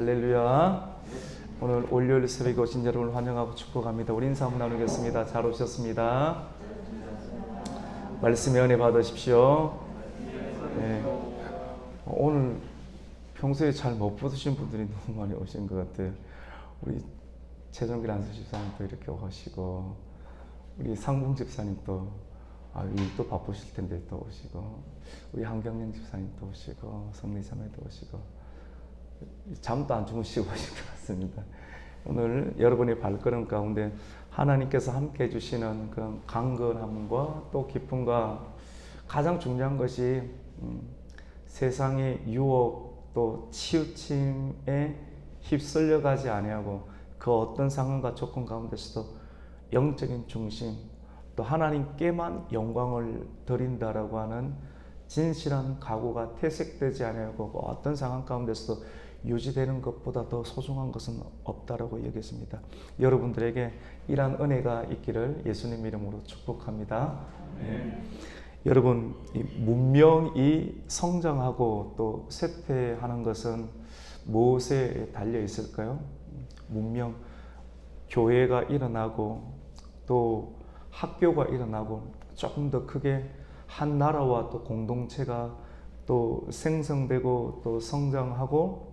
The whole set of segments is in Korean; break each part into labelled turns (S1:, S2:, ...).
S1: 할렐루야. 오늘 올요일 새벽에 오신 여러분을 환영하고 축복합니다. 우리 인사 한번 나누겠습니다. 잘 오셨습니다. 말씀의 은혜 받으십시오. 네. 오늘 평소에 잘 못 보신 분들이 너무 많이 오신 것 같아요. 우리 최종길 안수 집사님도 이렇게 오시고 우리 상봉 집사님도 아, 일도 바쁘실 텐데 또 오시고 우리 한경영 집사님도 오시고 성리 자매도 오시고 잠도 안 주무시고 오신 것 같습니다. 오늘 여러분의 발걸음 가운데 하나님께서 함께 해주시는 그런 강건함과 또 기쁨과 가장 중요한 것이 음, 세상의 유혹 또 치우침에 휩쓸려 가지 아니하고 그 어떤 상황과 조건 가운데서도 영적인 중심 또 하나님께만 영광을 드린다라고 하는 진실한 각오가 퇴색되지 아니하고 그 어떤 상황 가운데서도 유지되는 것보다 더 소중한 것은 없다라고 여겼습니다. 여러분들에게 이러한 은혜가 있기를 예수님 이름으로 축복합니다. 네. 여러분 이 문명이 성장하고 또 쇠퇴하는 것은 무엇에 달려 있을까요? 문명 교회가 일어나고 또 학교가 일어나고 조금 더 크게 한 나라와 또 공동체가 또 생성되고 또 성장하고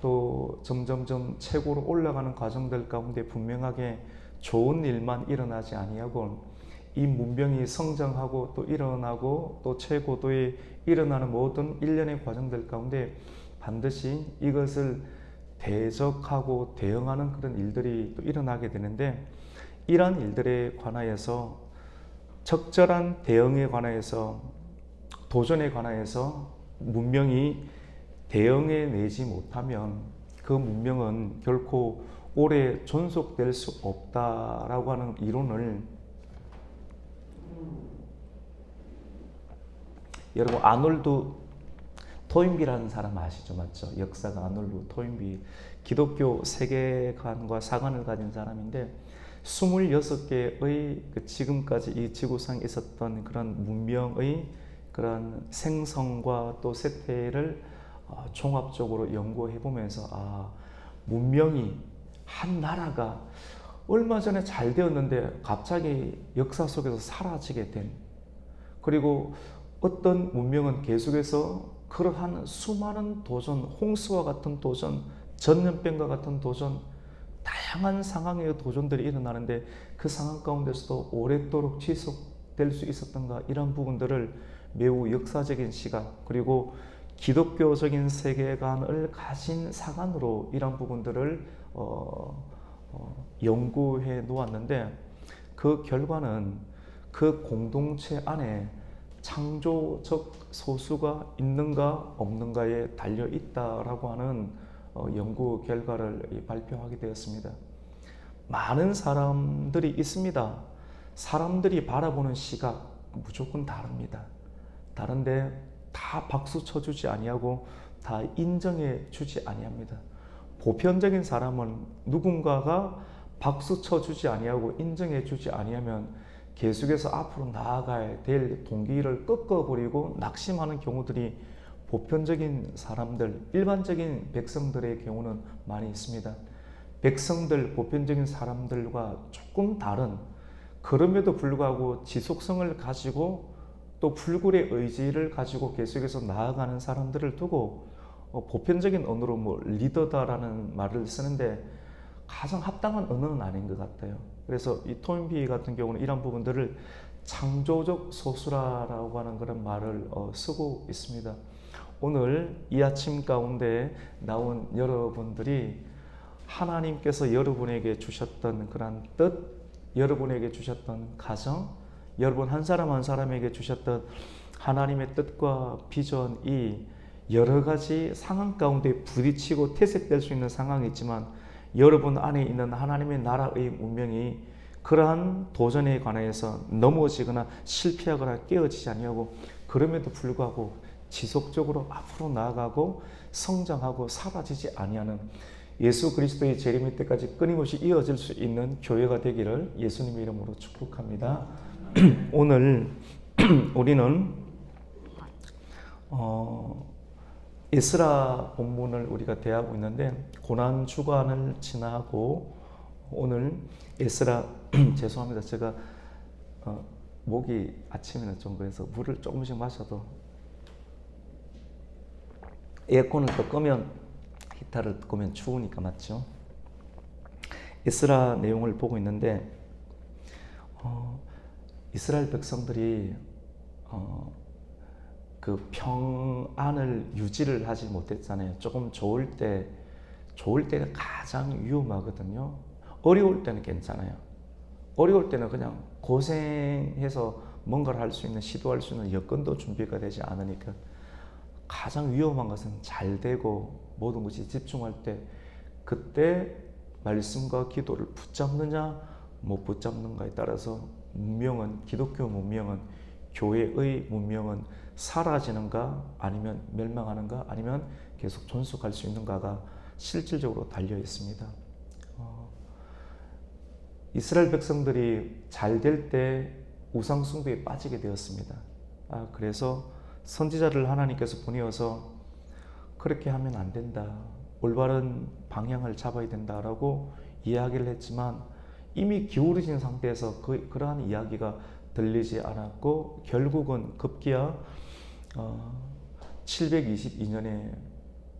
S1: 또 점점점 최고로 올라가는 과정들 가운데 분명하게 좋은 일만 일어나지 아니하고 이 문명이 성장하고 또 일어나고 또 최고도에 일어나는 모든 일련의 과정들 가운데 반드시 이것을 대적하고 대응하는 그런 일들이 또 일어나게 되는데 이러한 일들에 관하여서 적절한 대응에 관하여서 도전에 관하여서 문명이 대응해 내지 못하면 그 문명은 결코 오래 존속될 수 없다라고 하는 이론을 여러분 아놀드 토인비라는 사람 아시죠? 맞죠? 역사가 아놀드 토인비 기독교 세계관과 사관을 가진 사람인데 26개의 그 지금까지 이 지구상에 있었던 그런 문명의 그런 생성과 또 어, 종합적으로 연구해 보면서 아 문명이 한 나라가 얼마 전에 잘 되었는데 갑자기 역사 속에서 사라지게 된. 그리고 어떤 문명은 계속해서 그러한 수많은 도전, 홍수와 같은 도전, 전염병과 같은 도전, 다양한 상황의 도전들이 일어나는데 그 상황 가운데서도 오랫도록 지속될 수 있었던가 이런 부분들을 매우 역사적인 시각 그리고 기독교적인 세계관을 가진 사관으로 이런 부분들을 어, 어, 연구해 놓았는데 그 결과는 그 공동체 안에 창조적 소수가 있는가 없는가에 달려 있다라고 하는 어, 연구 결과를 발표하게 되었습니다. 많은 사람들이 있습니다. 사람들이 바라보는 시각 무조건 다릅니다. 다른데 다 박수 쳐주지 아니하고 다 인정해 주지 아니합니다. 보편적인 사람은 누군가가 박수 쳐주지 아니하고 인정해 주지 아니하면 계속해서 앞으로 나아갈 될 동기를 꺾어버리고 낙심하는 경우들이 보편적인 사람들, 일반적인 백성들의 경우는 많이 있습니다. 백성들, 보편적인 사람들과 조금 다른 그럼에도 불구하고 지속성을 가지고 또 불굴의 의지를 가지고 계속해서 나아가는 사람들을 두고 어, 보편적인 언어로 뭐 리더다라는 말을 쓰는데 가장 합당한 언어는 아닌 것 같아요. 그래서 이 토인비 같은 경우는 이런 부분들을 창조적 소수라라고 하는 그런 말을 어, 쓰고 있습니다. 오늘 이 아침 가운데 나온 여러분들이 하나님께서 여러분에게 주셨던 그런 뜻, 여러분에게 주셨던 가정, 여러분 한 사람 한 사람에게 주셨던 하나님의 뜻과 비전이 여러 가지 상황 가운데 부딪히고 퇴색될 수 있는 상황이 있지만 여러분 안에 있는 하나님의 나라의 운명이 그러한 도전에 관해서 넘어지거나 실패하거나 깨어지지 아니하고 그럼에도 불구하고 지속적으로 앞으로 나아가고 성장하고 사라지지 아니하는 예수 그리스도의 재림의 때까지 끊임없이 이어질 수 있는 교회가 되기를 예수님의 이름으로 축복합니다. 오늘 우리는 어, 에스라 본문을 우리가 대하고 있는데 고난 주간을 지나고 오늘 에스라 죄송합니다. 제가 어, 목이 아침에는 좀 그래서 물을 조금씩 마셔도 에어컨을 또 끄면 히터를 끄면 추우니까 맞죠? 에스라 내용을 보고 있는데 어, 이스라엘 백성들이 어, 그 평안을 유지를 하지 못했잖아요. 조금 좋을 때 좋을 때가 가장 위험하거든요. 어려울 때는 괜찮아요. 어려울 때는 그냥 고생해서 뭔가를 할 수 있는 시도할 수 있는 여건도 준비가 되지 않으니까 가장 위험한 것은 잘 되고 모든 것이 집중할 때 그때 말씀과 기도를 붙잡느냐 못 붙잡는가에 따라서 문명은 기독교 문명은 교회의 문명은 사라지는가 아니면 멸망하는가 아니면 계속 존속할 수 있는가가 실질적으로 달려 있습니다. 어, 이스라엘 백성들이 잘 될 때 우상 숭배에 빠지게 되었습니다. 아, 그래서 선지자를 하나님께서 보내어서 그렇게 하면 안 된다. 올바른 방향을 잡아야 된다라고 이야기를 했지만 이미 기울어진 상태에서 그, 그러한 이야기가 들리지 않았고 결국은 급기야 어, 722년에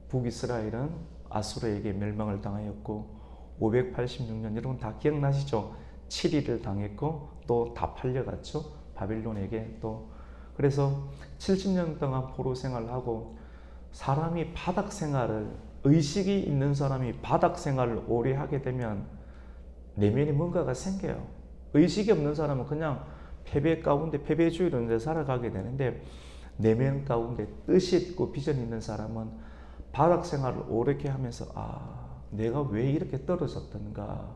S1: 북이스라엘은 아수르에게 멸망을 당하였고 586년 여러분 다 기억나시죠? 7위를 당했고 또 다 팔려갔죠. 바빌론에게 또 그래서 70년 동안 포로 생활을 하고 사람이 바닥 생활을 의식이 있는 사람이 바닥 생활을 오래 하게 되면 내면에 뭔가가 생겨요. 의식이 없는 사람은 그냥 패배 가운데 패배주의로 살아가게 되는데 내면 가운데 뜻이 있고 비전이 있는 사람은 바닥 생활을 오래 하면서 아 내가 왜 이렇게 떨어졌던가를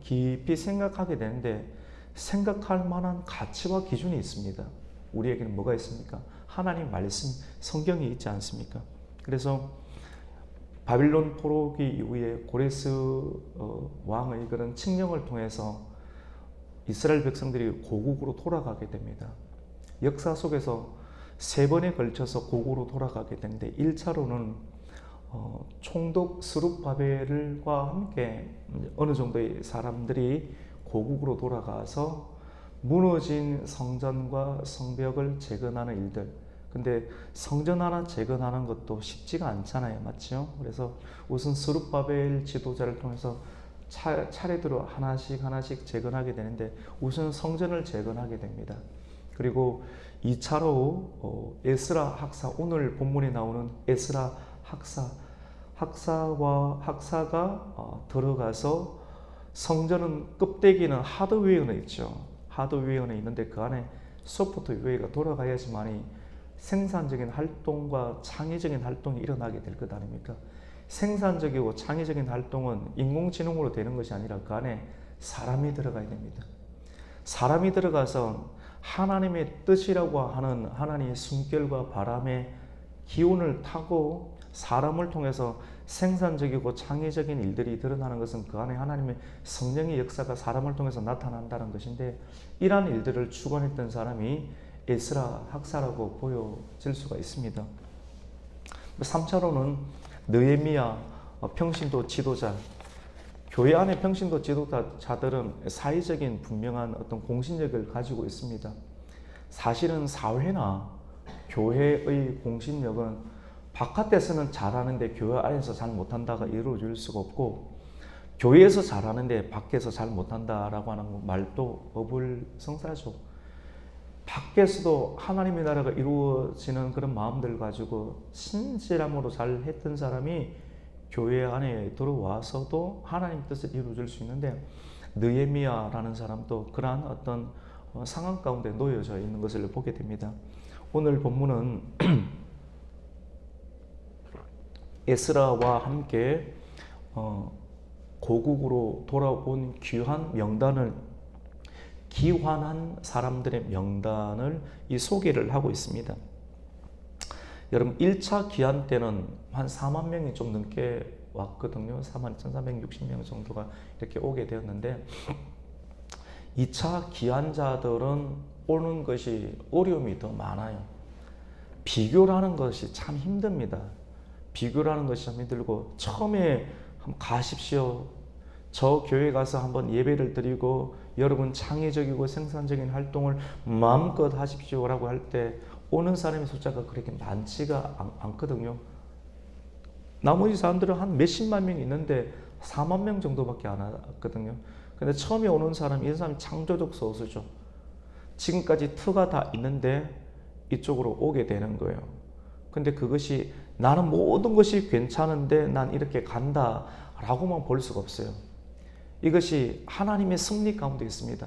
S1: 깊이 생각하게 되는데 생각할 만한 가치와 기준이 있습니다. 우리에게는 뭐가 있습니까? 하나님 말씀, 성경이 있지 않습니까? 그래서 바빌론 포로기 이후에 고레스 어, 왕의 그런 칙령을 통해서 이스라엘 백성들이 고국으로 돌아가게 됩니다. 역사 속에서 세 번에 걸쳐서 고국으로 돌아가게 되는데 1차로는 어, 총독 스룹바벨과 함께 어느 정도의 사람들이 고국으로 돌아가서 무너진 성전과 성벽을 재건하는 일들. 근데 성전 하나 재건하는 것도 쉽지가 않잖아요. 맞죠? 그래서 우선 스룹바벨 지도자를 통해서 차, 차례대로 하나씩 하나씩 재건하게 되는데 우선 성전을 재건하게 됩니다. 그리고 2차로 어, 에스라 학사 오늘 본문에 나오는 에스라 학사 학사와 학사가 어, 들어가서 성전은 껍데기는 하드웨어는 있죠. 하드웨어는 있는데 그 안에 소프트웨어가 돌아가야지만이 생산적인 활동과 창의적인 활동이 일어나게 될 것 아닙니까? 생산적이고 창의적인 활동은 인공지능으로 되는 것이 아니라 그 안에 사람이 들어가야 됩니다. 사람이 들어가서 하나님의 뜻이라고 하는 하나님의 숨결과 바람의 기운을 타고 사람을 통해서 생산적이고 창의적인 일들이 드러나는 것은 그 안에 하나님의 성령의 역사가 사람을 통해서 나타난다는 것인데 이러한 일들을 주관했던 사람이 에스라 학사라고 보여질 수가 있습니다. 3차로는 느헤미야 어, 평신도 지도자 교회 안에 평신도 지도자들은 사회적인 분명한 어떤 공신력을 가지고 있습니다. 사실은 사회나 교회의 공신력은 바깥에서는 잘하는데 교회 안에서 잘 못한다가 이루어질 수가 없고 교회에서 잘하는데 밖에서 잘 못한다라고 하는 말도 어불성사죠. 밖에서도 하나님의 나라가 이루어지는 그런 마음들 가지고 신실함으로 잘 했던 사람이 교회 안에 들어와서도 하나님 뜻을 이루어질 수 있는데 느헤미야라는 사람도 그러한 어떤 어, 상황 가운데 놓여져 있는 것을 보게 됩니다. 오늘 본문은 에스라와 함께 어, 고국으로 돌아온 귀한 명단을 기환한 사람들의 명단을 이 소개를 하고 있습니다. 여러분 1차 기한 때는 한 4만 명이 좀 넘게 왔거든요. 4만 1,460명 정도가 이렇게 오게 되었는데 2차 기한자들은 오는 것이 어려움이 더 많아요. 비교라는 것이 참 힘듭니다. 비교라는 것이 참 힘들고 처음에 가십시오. 저 교회 가서 한번 예배를 드리고 여러분 창의적이고 생산적인 활동을 마음껏 하십시오라고 할 때 오는 사람의 숫자가 그렇게 많지가 않, 않거든요. 나머지 사람들은 한 몇십만 명 있는데 4만 명 정도밖에 안 왔거든요. 근데 처음에 오는 사람이 이 사람이 창조적 소수죠. 지금까지 터가 다 있는데 이쪽으로 오게 되는 거예요. 근데 그것이 나는 모든 것이 괜찮은데 난 이렇게 간다 라고만 볼 수가 없어요. 이것이 하나님의 승리 가운데 있습니다.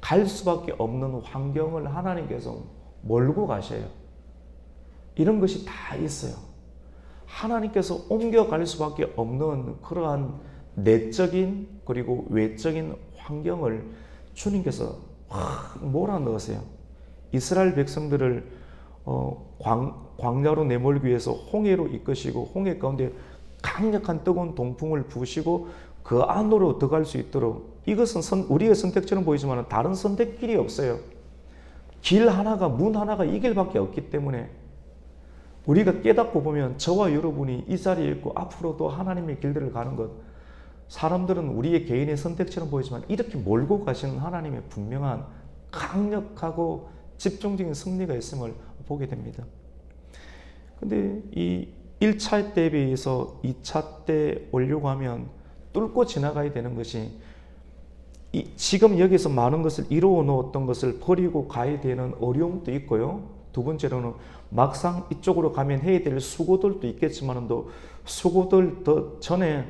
S1: 갈 수밖에 없는 환경을 하나님께서 몰고 가셔요. 이런 것이 다 있어요. 하나님께서 옮겨갈 수밖에 없는 그러한 내적인 그리고 외적인 환경을 주님께서 확 몰아 넣으세요. 이스라엘 백성들을 어, 광, 광야로 내몰기 위해서 홍해로 이끄시고 홍해 가운데 강력한 뜨거운 동풍을 부으시고 그 안으로 들어갈 수 있도록 이것은 선, 우리의 선택처럼 보이지만 다른 선택길이 없어요. 길 하나가 문 하나가 이 길밖에 없기 때문에 우리가 깨닫고 보면 저와 여러분이 이 자리에 있고 앞으로도 하나님의 길들을 가는 것 사람들은 우리의 개인의 선택처럼 보이지만 이렇게 몰고 가시는 하나님의 분명한 강력하고 집중적인 승리가 있음을 보게 됩니다. 근데 이 1차 때에 비해서 2차 때 오려고 하면 뚫고 지나가야 되는 것이 이 지금 여기서 많은 것을 이루어 놓았던 것을 버리고 가야 되는 어려움도 있고요. 두 번째로는 막상 이쪽으로 가면 해야 될 수고들도 있겠지만도 수고들 더 전에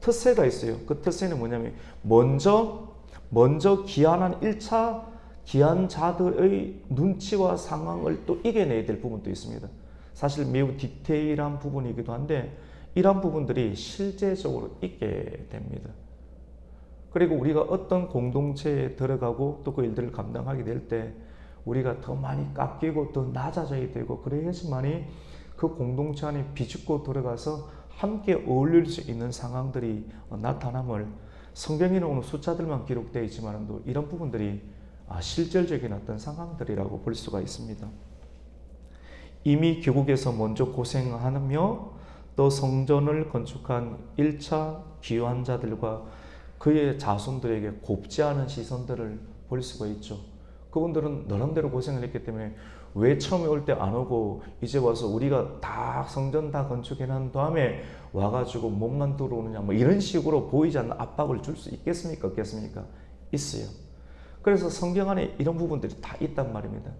S1: 특세가 있어요. 그 특세는 뭐냐면 먼저 먼저 기한한 1차 기한자들의 눈치와 상황을 또 이겨내야 될 부분도 있습니다. 사실 매우 디테일한 부분이기도 한데 이런 부분들이 실제적으로 있게 됩니다. 그리고 우리가 어떤 공동체에 들어가고 또 그 일들을 감당하게 될 때 우리가 더 많이 깎이고 더 낮아져야 되고 그래야지만이 그 공동체 안에 비집고 들어가서 함께 어울릴 수 있는 상황들이 나타남을 성경에는 오늘 숫자들만 기록되어 있지만도 이런 부분들이 아, 실질적인 어떤 상황들이라고 볼 수가 있습니다. 이미 귀국에서 먼저 고생하며 또 성전을 건축한 1차 기환자들과 그의 자손들에게 곱지 않은 시선들을 볼 수가 있죠. 그분들은 나름대로 고생을 했기 때문에 왜 처음에 올 때 안 오고 이제 와서 우리가 다 성전 다 건축해 난 다음에 와가지고 몸만 들어오느냐 뭐 이런 식으로 보이지 않는 압박을 줄 수 있겠습니까? 없겠습니까? 있어요. 그래서 성경 안에 이런 부분들이 다 있단 말입니다.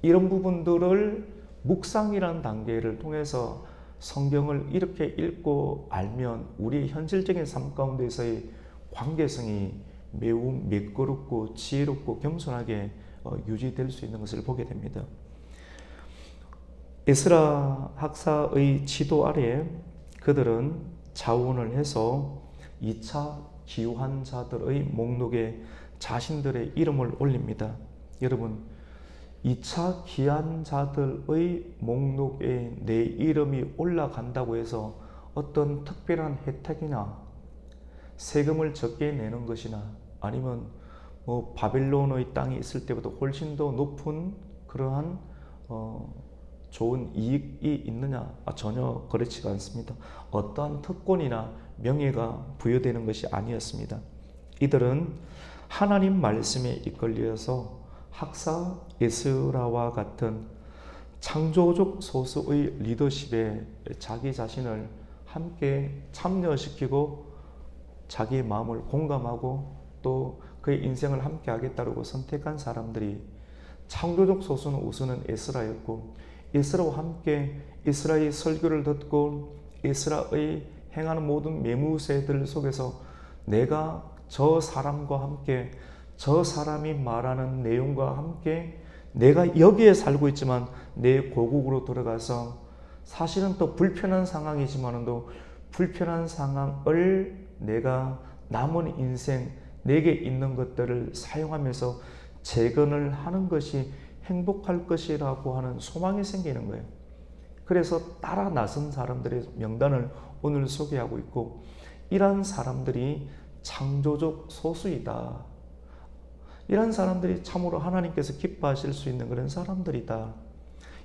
S1: 이런 부분들을 묵상이라는 단계를 통해서 성경을 이렇게 읽고 알면 우리의 현실적인 삶 가운데서의 관계성이 매우 매끄럽고 지혜롭고 겸손하게 어, 유지될 수 있는 것을 보게 됩니다. 에스라 학사의 지도 아래 그들은 자원을 해서 2차 기환 자들의 목록에 자신들의 이름을 올립니다. 여러분, 2차 기한자들의 목록에 내 이름이 올라간다고 해서 어떤 특별한 혜택이나 세금을 적게 내는 것이나 아니면 뭐 바빌론의 땅에 있을 때보다 훨씬 더 높은 그러한 어 좋은 이익이 있느냐? 아, 전혀 그렇지가 않습니다. 어떠한 특권이나 명예가 부여되는 것이 아니었습니다. 이들은 하나님 말씀에 이끌려서 학사 에스라와 같은 창조적 소수의 리더십에 자기 자신을 함께 참여시키고 자기의 마음을 공감하고 또 그의 인생을 함께 하겠다고 선택한 사람들이 창조적 소수는 우선은 에스라였고 에스라와 함께 에스라의 설교를 듣고 에스라의 행하는 모든 매무새들 속에서 내가 저 사람과 함께 저 사람이 말하는 내용과 함께 내가 여기에 살고 있지만 내 고국으로 돌아가서 사실은 또 불편한 상황이지만도 불편한 상황을 내가 남은 인생 내게 있는 것들을 사용하면서 재건을 하는 것이 행복할 것이라고 하는 소망이 생기는 거예요. 그래서 따라 나선 사람들의 명단을 오늘 소개하고 있고 이러한 사람들이 창조적 소수이다. 이런 사람들이 참으로 하나님께서 기뻐하실 수 있는 그런 사람들이다.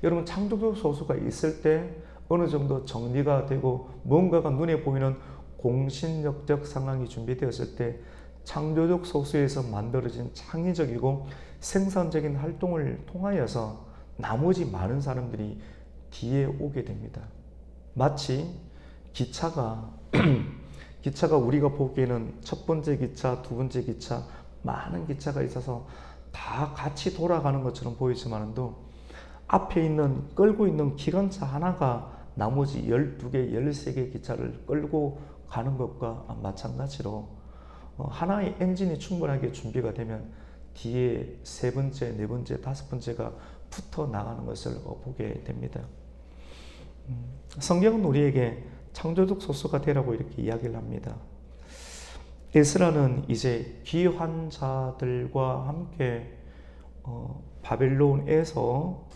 S1: 여러분 창조적 소수가 있을 때 어느 정도 정리가 되고 뭔가가 눈에 보이는 공신력적 상황이 준비되었을 때 창조적 소수에서 만들어진 창의적이고 생산적인 활동을 통하여서 나머지 많은 사람들이 뒤에 오게 됩니다. 마치 기차가 기차가 우리가 보기에는 첫 번째 기차, 두 번째 기차 많은 기차가 있어서 다 같이 돌아가는 것처럼 보이지만도 앞에 있는 끌고 있는 기관차 하나가 나머지 12개, 13개 기차를 끌고 가는 것과 마찬가지로 어, 하나의 엔진이 충분하게 준비가 되면 뒤에 세 번째, 네 번째, 다섯 번째가 붙어 나가는 것을 어, 보게 됩니다. 음, 성경은 우리에게 창조적 소수가 되라고 이렇게 이야기를 합니다. 에스라는 이제 귀한 자들과 함께 어, 바벨론에서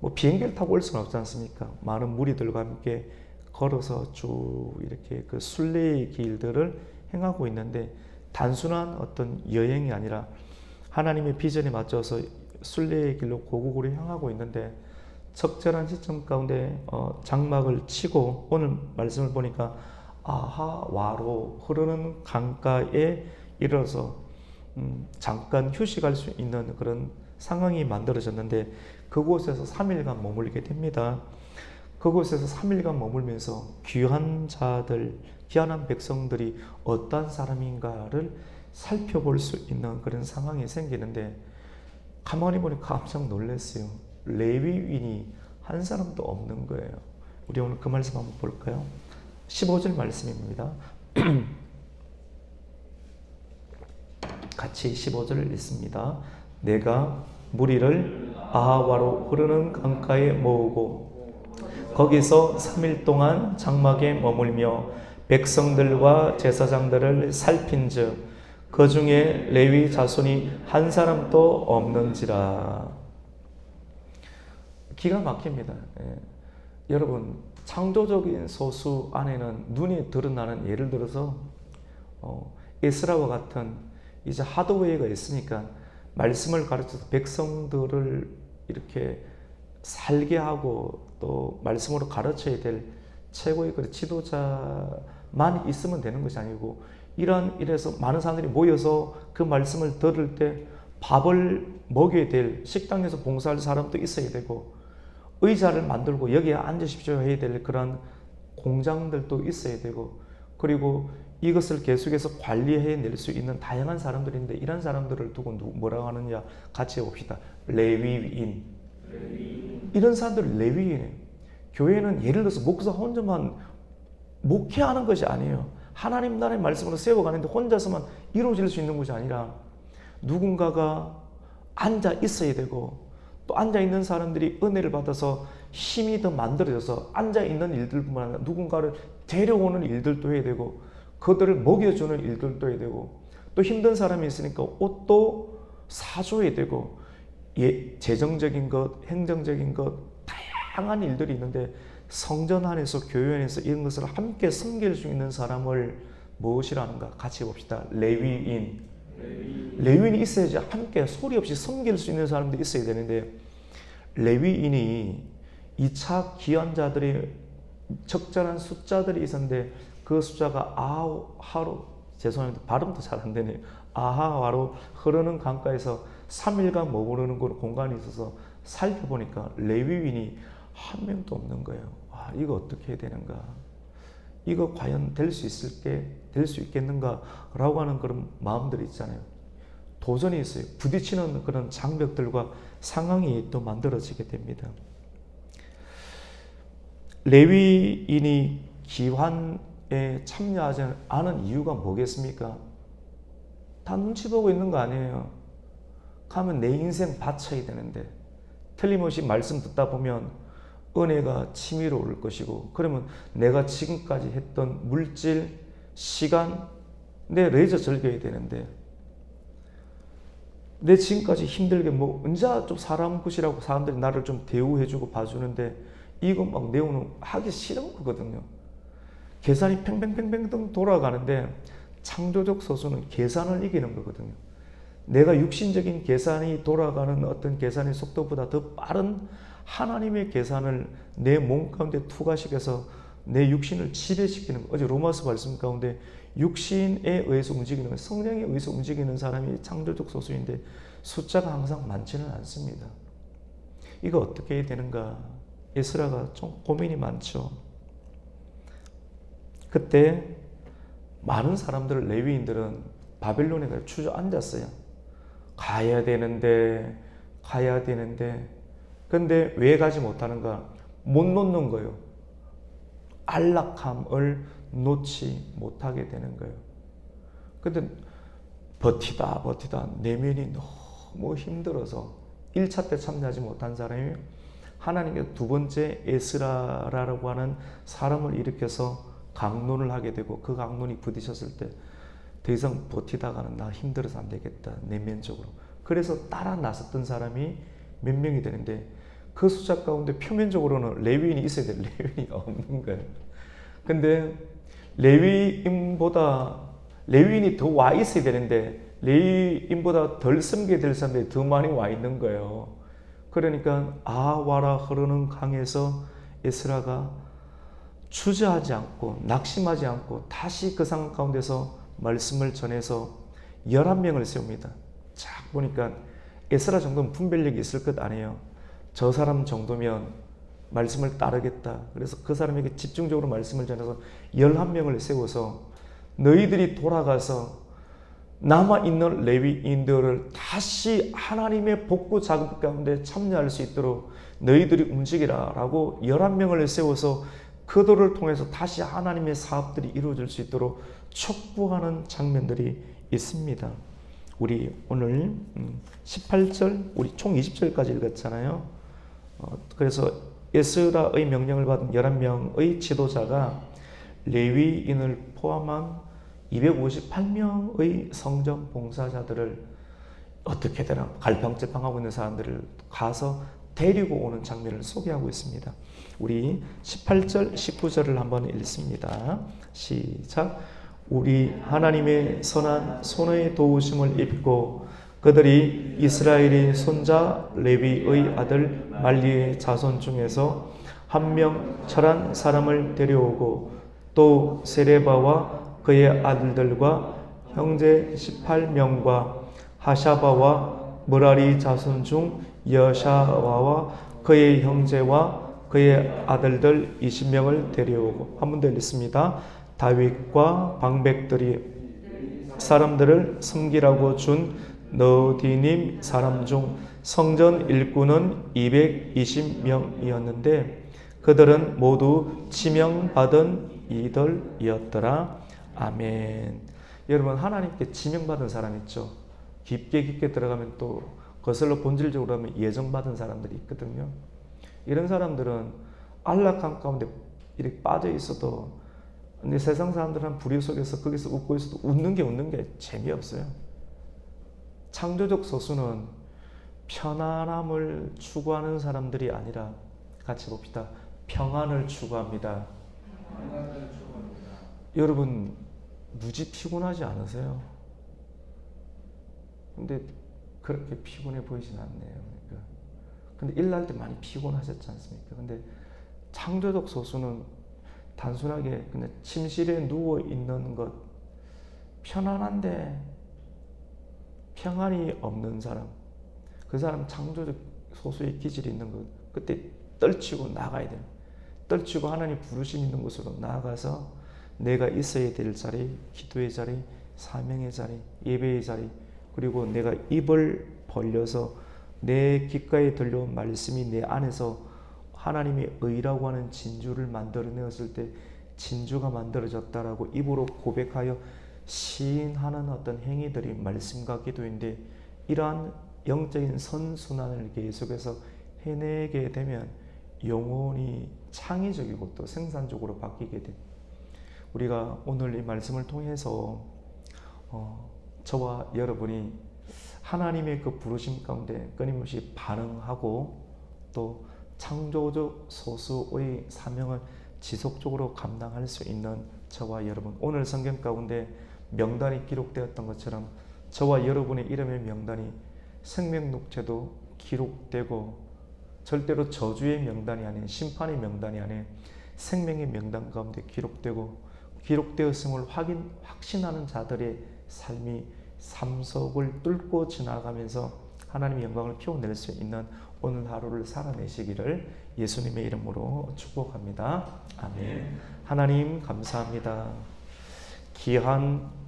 S1: 뭐 비행기를 타고 올 수는 없지 않습니까? 많은 무리들과 함께 걸어서 쭉 이렇게 그 순례의 길들을 행하고 있는데 단순한 어떤 여행이 아니라 하나님의 비전에 맞춰서 순례의 길로 고국으로 향하고 있는데 적절한 시점 가운데 어, 장막을 치고 오늘 말씀을 보니까 아하와로 흐르는 강가에 이르러서 음, 잠깐 휴식할 수 있는 그런 상황이 만들어졌는데 그곳에서 3일간 머물게 됩니다. 그곳에서 3일간 머물면서 귀한 자들, 귀한 백성들이 어떤 사람인가를 살펴볼 수 있는 그런 상황이 생기는데 가만히 보니까 깜짝 놀랐어요. 레위인이 한 사람도 없는 거예요. 우리 오늘 그 말씀 한번 볼까요? 15절 말씀입니다. 같이 15절을 읽습니다. 내가 무리를 아하와로 흐르는 강가에 모으고 거기서 3일 동안 장막에 머물며 백성들과 제사장들을 살핀즉 그 중에 레위 자손이 한 사람도 없는지라 기가 막힙니다. 예. 여러분 창조적인 소수 안에는 눈이 드러나는 예를 들어서 어, 에스라와 같은 이제 하드웨어가 있으니까 말씀을 가르쳐서 백성들을 이렇게 살게 하고 또 말씀으로 가르쳐야 될 최고의 그 지도자만 있으면 되는 것이 아니고 이런 일에서 많은 사람들이 모여서 그 말씀을 들을 때 밥을 먹여야 될 식당에서 봉사할 사람도 있어야 되고 의자를 만들고 여기에 앉으십시오 해야 될 그런 공장들도 있어야 되고 그리고 이것을 계속해서 관리해 낼 수 있는 다양한 사람들인데 이런 사람들을 두고 누, 뭐라고 하느냐 같이 봅시다. 레위인. 이런 사람들 레위인. 교회는 예를 들어서 목사 혼자만 목회하는 것이 아니에요. 하나님 나라의 말씀으로 세워가는데 혼자서만 이루어질 수 있는 것이 아니라 누군가가 앉아 있어야 되고 또 앉아 있는 사람들이 은혜를 받아서 힘이 더 만들어져서 앉아 있는 일들뿐만 아니라 누군가를 데려오는 일들도 해야 되고 그들을 먹여주는 일들도 해야 되고 또 힘든 사람이 있으니까 옷도 사줘야 되고 예, 재정적인 것, 행정적인 것 다양한 일들이 있는데 성전 안에서 교회 안에서 이런 것을 함께 섬길 수 있는 사람을 무엇이라는가 같이 봅시다. 레위인. 레위인이 있어야지 함께 소리 없이 섬길 수 있는 사람들이 있어야 되는데 레위인이 2차 기한자들이 적절한 숫자들이 있었는데 그 숫자가 아하로 죄송합니다. 발음도 잘 안 되네요. 아하와로 흐르는 강가에서 3일간 머무르는 공간이 있어서 살펴보니까 레위인이 한 명도 없는 거예요. 와 이거 어떻게 해야 되는가? 이거 과연 될 수 있을 게 될 수 있겠는가 라고 하는 그런 마음들이 있잖아요 도전이 있어요 부딪히는 그런 장벽들과 상황이 또 만들어지게 됩니다 레위인이 기환 에 참여하지 않은 이유가 뭐겠습니까? 다 눈치 보고 있는 거 아니에요. 가면 내 인생 바쳐야 되는데 틀림없이 말씀 듣다 보면 은혜가 치밀어 오를 것이고 그러면 내가 지금까지 했던 물질, 시간, 내 레저 즐겨야 되는데 내 지금까지 힘들게 뭐 언제 좀 사람 것이라고 사람들이 나를 좀 대우해주고 봐주는데 이거 막 내오는 하기 싫은 거거든요. 계산이 팽팽팽팽 돌아가는데 창조적 소수는 계산을 이기는 거거든요. 내가 육신적인 계산이 돌아가는 어떤 계산의 속도보다 더 빠른 하나님의 계산을 내 몸 가운데 투과시켜서 내 육신을 지배시키는 거. 어제 로마서 말씀 가운데 육신에 의해서 움직이는 성령에 의해서 움직이는 사람이 창조적 소수인데 숫자가 항상 많지는 않습니다. 이거 어떻게 해야 되는가? 에스라가 좀 고민이 많죠. 그때 많은 사람들 레위인들은 바벨론에 가서 주저앉았어요. 가야 되는데 가야 되는데 근데 왜 가지 못하는가? 못 놓는 거예요. 안락함을 놓지 못하게 되는 거예요. 근데 버티다 버티다 내면이 너무 힘들어서 1차 때 참여하지 못한 사람이 하나님께 두 번째 에스라라고 하는 사람을 일으켜서 강론을 하게 되고 그 강론이 부딪혔을 때 더 이상 버티다가는 나 힘들어서 안 되겠다 내면적으로 그래서 따라 나섰던 사람이 몇 명이 되는데 그 숫자 가운데 표면적으로는 레위인이 있어야 될 레위인이 없는 거예요. 근데 레위인보다 레위인이 더 와 있어야 되는데 레위인보다 덜 섬게 될 사람들이 더 많이 와 있는 거예요. 그러니까 아와라 흐르는 강에서 에스라가 주저하지 않고 낙심하지 않고 다시 그 상황 가운데서 말씀을 전해서 11명을 세웁니다. 쫙 보니까 에스라 정도는 분별력이 있을 것 아니에요. 저 사람 정도면 말씀을 따르겠다. 그래서 그 사람에게 집중적으로 말씀을 전해서 11명을 세워서 너희들이 돌아가서 남아있는 레위인들을 다시 하나님의 복구 작업 가운데 참여할 수 있도록 너희들이 움직이라 라고 11명을 세워서 그들을 통해서 다시 하나님의 사업들이 이루어질 수 있도록 촉구하는 장면들이 있습니다. 우리 오늘 18절, 우리 총 20절까지 읽었잖아요. 어, 그래서 에스라의 명령을 받은 11명의 지도자가 레위인을 포함한 258명의 성전 봉사자들을 어떻게든 갈팡질팡하고 있는 사람들을 가서 데리고 오는 장면을 소개하고 있습니다. 우리 18절, 19절을 한번 읽습니다. 시작. 우리 하나님의 선한 손의 도우심을 입고 그들이 이스라엘의 손자 레위의 아들 말리의 자손 중에서 한 명 철한 사람을 데려오고 또 세레바와 그의 아들들과 형제 18명과 하샤바와 무라리 자손 중 여샤와와 그의 형제와 그의 아들들 20명을 데려오고 한 번 더 읽습니다. 다윗과 방백들이 사람들을 섬기라고 준 너디님 사람 중 성전 일꾼은 220명이었는데 그들은 모두 지명받은 이들이었더라. 아멘. 여러분 하나님께 지명받은 사람 있죠. 깊게 깊게 들어가면 또 거슬러 본질적으로 하면 예정받은 사람들이 있거든요. 이런 사람들은 안락함 가운데 이렇게 빠져 있어도 근데 세상 사람들은 불의 속에서 거기서 웃고 있어도 웃는 게 웃는 게 재미없어요. 창조적 소수는 편안함을 추구하는 사람들이 아니라 같이 봅시다. 평안을 추구합니다. 여러분 무지 피곤하지 않으세요? 근데 그렇게 피곤해 보이진 않네요. 그러니까. 근데 일날 때 많이 피곤하셨지 않습니까? 근데 창조적 소수는 단순하게 그냥 침실에 누워 있는 것 편안한데 평안이 없는 사람 그 사람 창조적 소수의 기질이 있는 것 그때 떨치고 나가야 돼요. 떨치고 하나님 부르심 있는 곳으로 나아가서 내가 있어야 될 자리, 기도의 자리, 사명의 자리, 예배의 자리, 그리고 내가 입을 벌려서 내 귓가에 들려온 말씀이 내 안에서 하나님의 의라고 하는 진주를 만들어내었을 때 진주가 만들어졌다라고 입으로 고백하여 시인하는 어떤 행위들이 말씀과 기도인데 이러한 영적인 선순환을 계속해서 해내게 되면 영혼이 창의적이고 또 생산적으로 바뀌게 돼. 우리가 오늘 이 말씀을 통해서 어, 저와 여러분이 하나님의 그 부르심 가운데 끊임없이 반응하고 또 창조적 소수의 사명을 지속적으로 감당할 수 있는 저와 여러분 오늘 성경 가운데 명단이 기록되었던 것처럼 저와 여러분의 이름의 명단이 생명록체도 기록되고 절대로 저주의 명단이 아닌 심판의 명단이 아닌 생명의 명단 가운데 기록되고 기록되었음을 확인 확신하는 자들의 삶이 삶 속을 뚫고 지나가면서 하나님의 영광을 피워낼 수 있는 오늘 하루를 살아내시기를 예수님의 이름으로 축복합니다. 아멘. 하나님 감사합니다. 귀한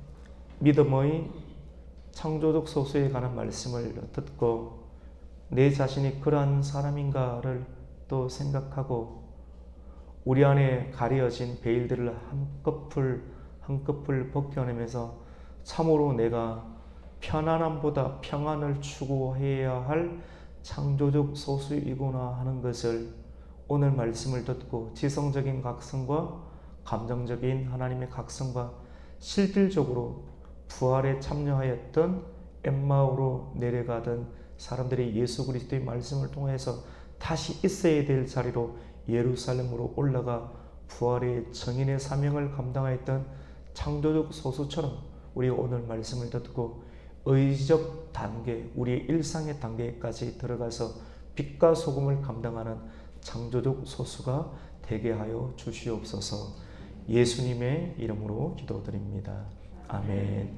S1: 믿음의 창조적 소수에 관한 말씀을 듣고 내 자신이 그러한 사람인가를 또 생각하고 우리 안에 가려진 베일들을 한꺼풀 한꺼풀 벗겨내면서 참으로 내가 편안함보다 평안을 추구해야 할 창조적 소수이구나 하는 것을 오늘 말씀을 듣고 지성적인 각성과 감정적인 하나님의 각성과 실질적으로 부활에 참여하였던 엠마오로 내려가던 사람들이 예수 그리스도의 말씀을 통해서 다시 있어야 될 자리로 예루살렘으로 올라가 부활의 정인의 사명을 감당하였던 창조적 소수처럼 우리가 오늘 말씀을 듣고 의지적 단계, 우리의 일상의 단계까지 들어가서 빛과 소금을 감당하는 창조적 소수가 되게 하여 주시옵소서. 예수님의 이름으로 기도드립니다. 아멘.